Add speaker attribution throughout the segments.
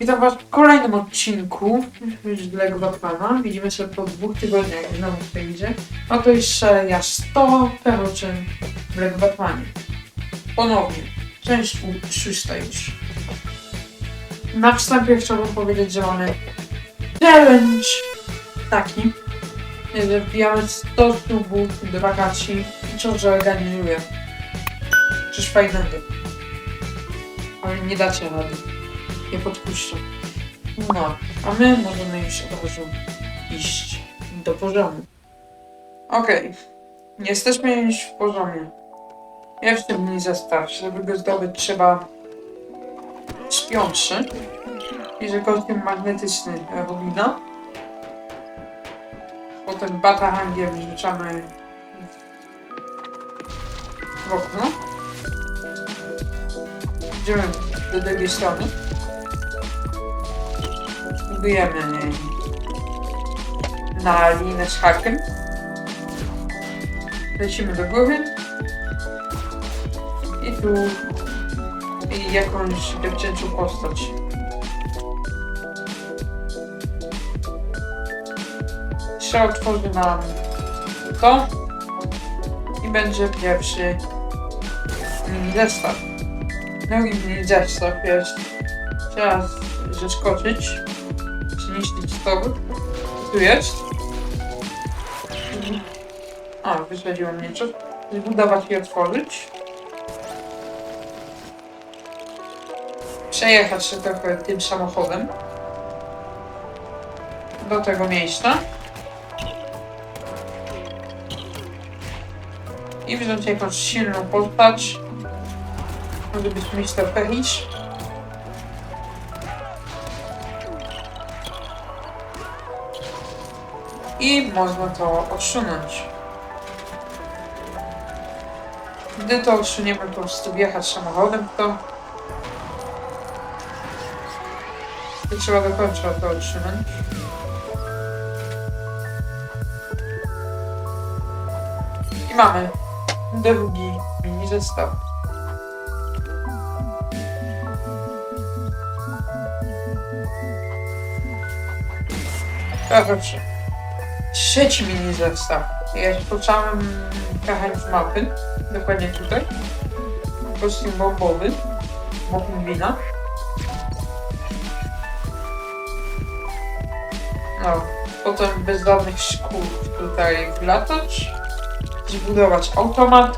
Speaker 1: Witam was w kolejnym odcinku Lego Batmana. Widzimy się po dwóch tygodniach znowu w tej. No to jest seria 100 peruczyn w Lego Batmanie. Ponownie. Część szósta już. Na wstępie chciałbym powiedzieć, że mamy challenge taki, że wbijamy 100 subów do wakacji i co, że organizuję. Coś fajnego. Ale nie dacie rady nie podpuszczę. No, a my możemy już od razu iść do poziomu. Okej, jesteśmy już w poziomie. Jeszcze mniej zestaw, żeby go zdobyć trzeba śpiący. I że kostium magnetyczny Rubina. Potem batahangiem rzucamy w okno. Idziemy do drugiej strony budujemy na linę z hakiem. Lecimy do góry. I tu i jakąś dziewczęcią postać. Trzeba otworzy nam to i będzie pierwszy mini zestaw. Drugi mini zestaw jest trzeba zeskoczyć zniszczyć to. Tu jest. A, wysadziło mnie coś. Zbudować i otworzyć. Przejechać się trochę tym samochodem. Do tego miejsca. I wziąć jakąś silną postać. Może być Mr. Pechisz. I można to odsunąć. Gdy to odsuniemy, po prostu wjechać samochodem, to to trzeba do końca to odsunąć. I mamy drugi mini zestaw. Proszę trzeci mini zestaw. Jest po całym kachaniu mapy, dokładnie tutaj. Kostium bombowy, mob wina. No, potem bez żadnych szkół tutaj wlatać, zbudować automat,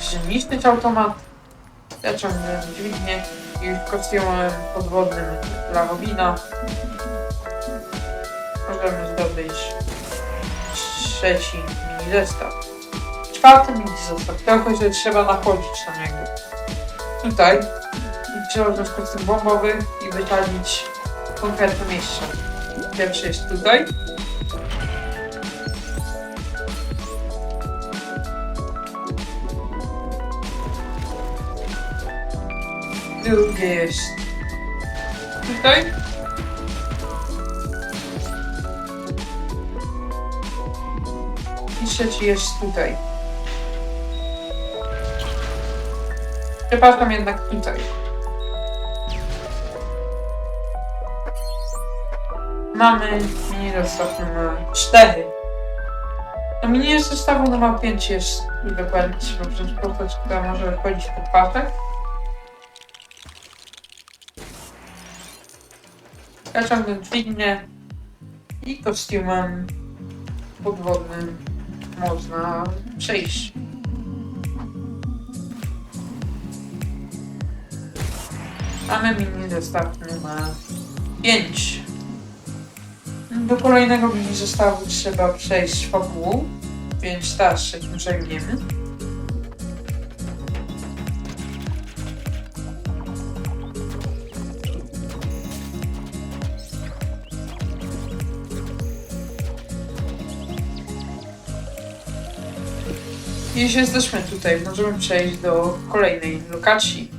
Speaker 1: zniszczyć automat, zaciągnąć dźwignię i kostiumem podwodnym dla Robina zdobyć trzeci mini zestaw. Czwarty mini zestaw, tylko że trzeba nachodzić na niego. Tutaj wziąć kostium bombowy i wysadzić konkretne miejsce. Pierwszy jest tutaj. Drugie jest tutaj. I trzeci jest tutaj. Przepraszam jednak tutaj. Mamy mini zestaw numer 4. No mini zestawu numer 5 jest dokładnie wziąć postać, która może wychodzić po pasach. Zaciągnąć dźwignię i kostiumem podwodnym można przejść. Mamy mini zestaw numer 5. Do kolejnego mini zestawu trzeba przejść fabułą, więc teraz się tym. Jeśli jesteśmy tutaj, możemy przejść do kolejnej lokacji.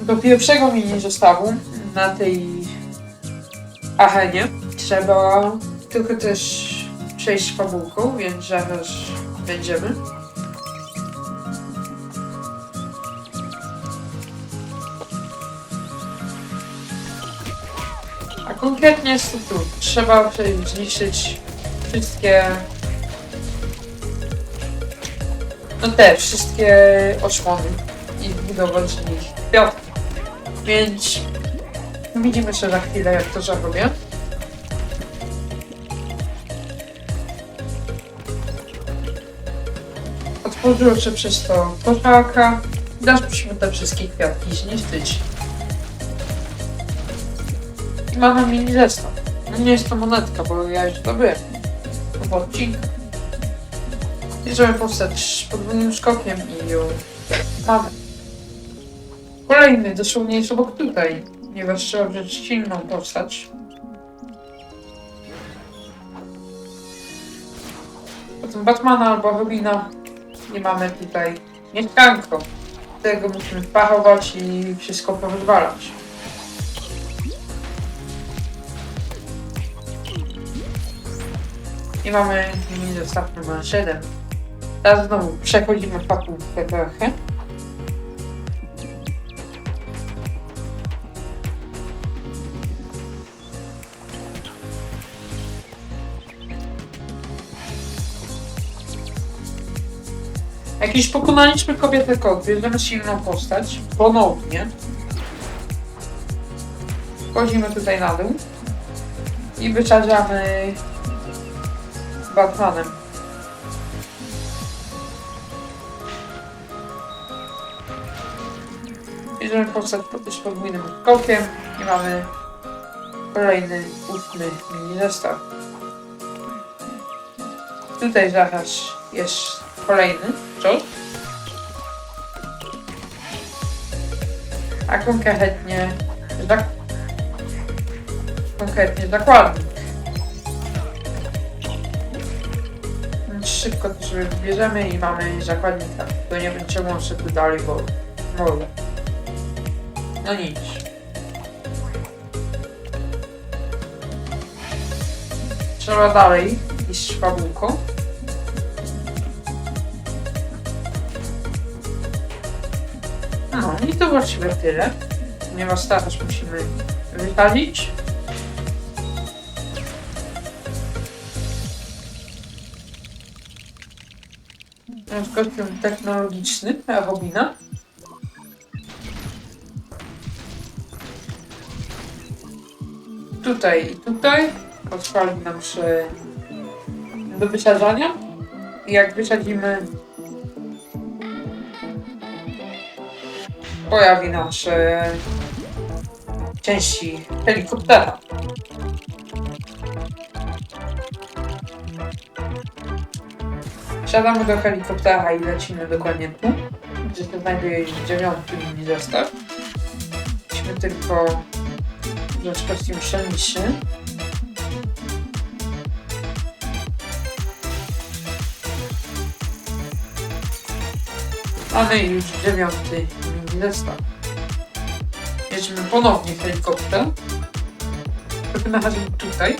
Speaker 1: Do pierwszego mini zestawu na tej arenie trzeba tylko też przejść fabułką, więc zaraz będziemy. Konkretnie jest to tu. Trzeba zniszczyć wszystkie... No te, wszystkie oczmony i zbudować nich kwiatki. Więc widzimy się za chwilę, jak to zrobię. Otworzyło się przez to koszarka. Teraz musimy te wszystkie kwiatki zniszczyć. Mamy mini zestaw. No nie jest to monetka, bo ja już zdobyłem. W odcinku. Bierzemy postać z podwójnym skokiem i ją mamy. Kolejny, dosłownie jest obok tutaj. Ponieważ trzeba wziąć silną postać. Potem Batmana albo Robina. I mamy tutaj mieszkanko. Tego musimy wpachować i wszystko powywalać. I mamy mini zestaw numer 7. Teraz znowu przechodzimy pakówkę trochę. Jak już pokonaliśmy kobietę kot, bierzemy silną postać, ponownie. Wchodzimy tutaj na dół i wyczarzamy Batmanem. Bierzemy postać z podwójnym skokiem i mamy kolejny, ósmy mini zestaw. Tutaj zaraz jest kolejny cios. A konkretnie zak konkretnie zakładnik. Szybko to sobie wybierzemy i mamy zakładnika. To nie się tu dalej, bo może. No nic. Trzeba dalej iść z fabułką. No i to właściwie tyle. Ponieważ teraz musimy wypalić. To jest kostium technologiczny Robina. Tutaj i tutaj odpali nam do wysadzania. I jak wysadzimy pojawi nam się części helikoptera. Wsiadamy do helikoptera i lecimy dokładnie tu, gdzie się znajduje dziewiąty mini zestaw. Musimy tylko wziąć kostium pszeniczny. Mamy już dziewiąty mini zestaw. Jedziemy ponownie helikopter. Tym razem tutaj.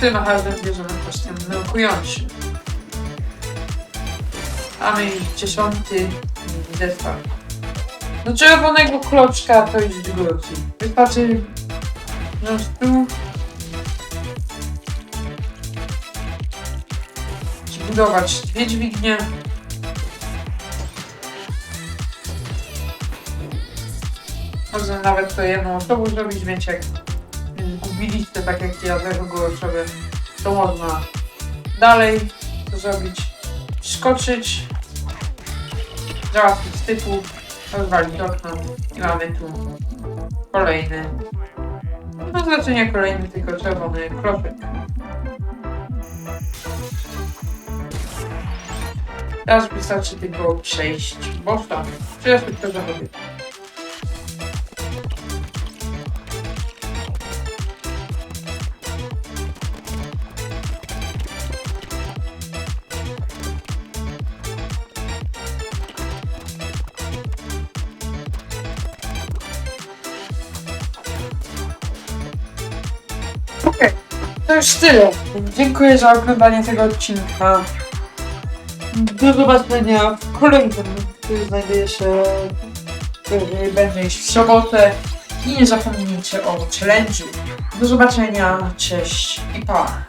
Speaker 1: Tym razem bierzemy kostium nurkujący. Mamy dziesiąty zestaw. Do czerwonego kloczka to jest drugi. Wystarczy wziąć tu zbudować dwie dźwignie. Można nawet to jedną osobą zrobić, więc jak zgubiliście tak jak ja drugą osobę, to można dalej zrobić, skoczyć, załatwić typu, rozwalić okno i mamy tu kolejny, no znaczenie kolejny tylko czerwony kroczek. Teraz wystarczy tylko przejść bossa. Ja to zarobię? To już tyle. Dziękuję za oglądanie tego odcinka. Do zobaczenia w kolejnym, który znajduje się, który będzie iść w sobotę. I nie zapomnijcie o challenge'u. Do zobaczenia, cześć i pa!